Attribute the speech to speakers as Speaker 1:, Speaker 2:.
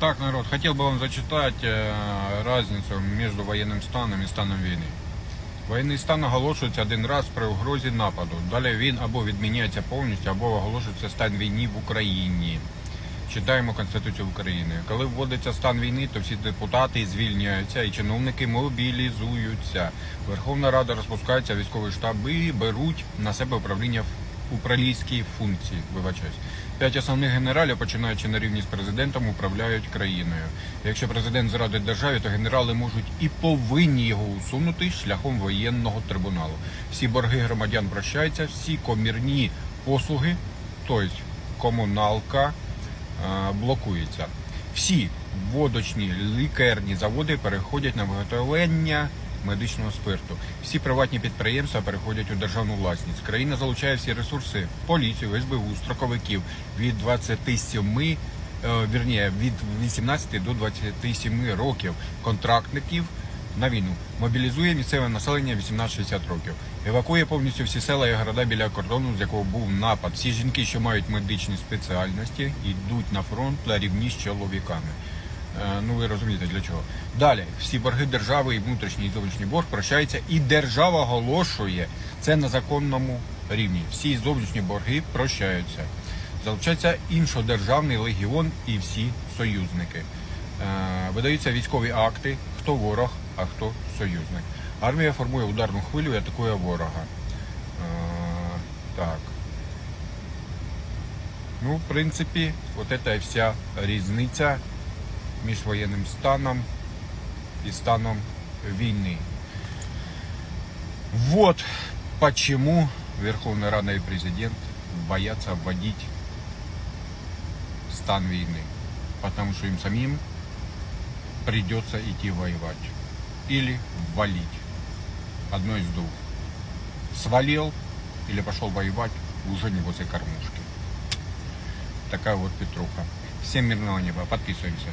Speaker 1: Так, народ, хотел бы вам зачитать э, разницу между воєнним станом і станом війни. Воєнний стан оголошується один раз при угрозі нападу. Далі він або відміняється повністю, або оголошується стан війни в Україні. Читаємо Конституцію України. Коли вводиться стан війни, то всі депутати звільняються і чиновники мобілізуються. Верховна Рада розпускається, військові штаби беруть на себе управління управлінські функції. Вибачаюсь. П'ять основних генералів, починаючи на рівні з президентом, управляють країною. Якщо президент зрадить державі, то генерали можуть і повинні його усунути шляхом воєнного трибуналу. Всі борги громадян прощаються, всі комірні послуги, тобто комуналка, е, блокується. Всі водочні лікарні заводи переходять на виготовлення медичного спирту. Всі приватні підприємства переходять у державну власність. Країна залучає всі ресурси поліцію, СБУ, строковиків від 27, е, вірніше, від 18 до 27 років контрактників на війну. Мобілізує місцеве населення 18-60 років. Евакує повністю всі села і города біля кордону, з якого був напад. Всі жінки, що мають медичні спеціальності, йдуть на фронт на рівні з чоловіками. Е, Ну ви розумієте для чого. Далі всі борги держави і внутрішній і зовнішній борг прощаються, і держава оголошує це на законному рівні. Всі зовнішні борги прощаються. Залучається іншодержавний легіон і всі союзники. Е, Видаються військові акти, хто ворог, а хто союзник. Армія формує ударну хвилю і атакує ворога. Е, Так. Ну, в принципі, от це вся різниця між воєнним станом и станом війни. Вот почему Верховная Рада и президент боятся вводить стан війни. Потому что им самим придется идти воевать. Или валить. Одно из двух. Свалил или пошел воевать уже не возле кормушки. Такая вот Петруха. Всем мирного неба. Подписываемся.